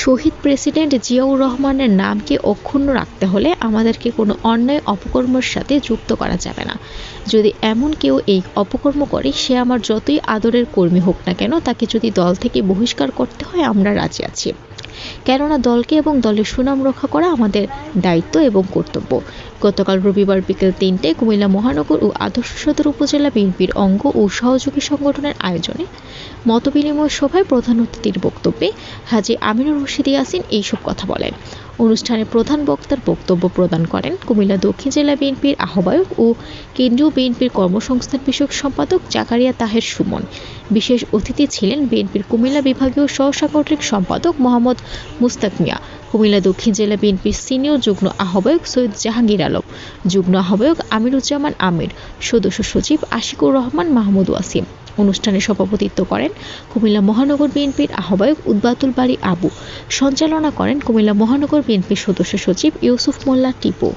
শহীদ president Ziaur রহমানের নামকে অক্ষুণ্ণ রাখতে হলে আমাদেরকে কোনো অন্যায় অপকর্মের সাথে যুক্ত করা যাবে না। যদি এমন কেউ এই অপকর্ম করে, সে আমার যতই আদরের কর্মী হোক না কেন, তাকে যদি দল থেকে বহিষ্কার করতে হয়, আমরা রাজি আছি। কেননা দলকে এবং দলের সুনাম রক্ষা করা আমাদের দায়িত্ব এবং কর্তব্য। গতকাল রবিবার বিকেল তিনটে কুমিল্লা মহানগর ও আদর্শ সদর উপজেলা বিএনপির অঙ্গ ও সহযোগী সংগঠনের আয়োজনে মতবিনিময় সভায় প্রধান অতিথির বক্তব্যে হাজি আমিনুর রশিদ ইয়াসিন এইসব কথা বলেন। অনুষ্ঠানে প্রধান বক্তার বক্তব্য প্রদান করেন কুমিল্লা দক্ষিণ জেলা বিএনপির আহ্বায়ক ও কেন্দ্রীয় বিএনপির কর্মসংস্থান বিষয়ক সম্পাদক জাকারিয়া তাহের সুমন। বিশেষ অতিথি ছিলেন বিএনপির কুমিল্লা বিভাগীয় সহসাংগঠনিক সম্পাদক মোহাম্মদ মুস্তাক মিয়া, কুমিল্লা দক্ষিণ জেলা বিএনপির সিনিয়র যুগ্ম আহ্বায়ক সৈয়দ জাহাঙ্গীর আলম, যুগ্ম আহ্বায়ক আমিরুজ্জামান আমির, সদস্য সচিব আশিকুর রহমান মাহমুদ ওয়াসিম। অনুষ্ঠানে সভাপতিত্ব করেন কুমিল্লা মহানগর বিএনপির আহ্বায়ক উদ্বাতুল বাড়ি আবু। সঞ্চালনা করেন কুমিল্লা মহানগর বিএনপির সদস্য সচিব ইউসুফ মোল্লা টিপু।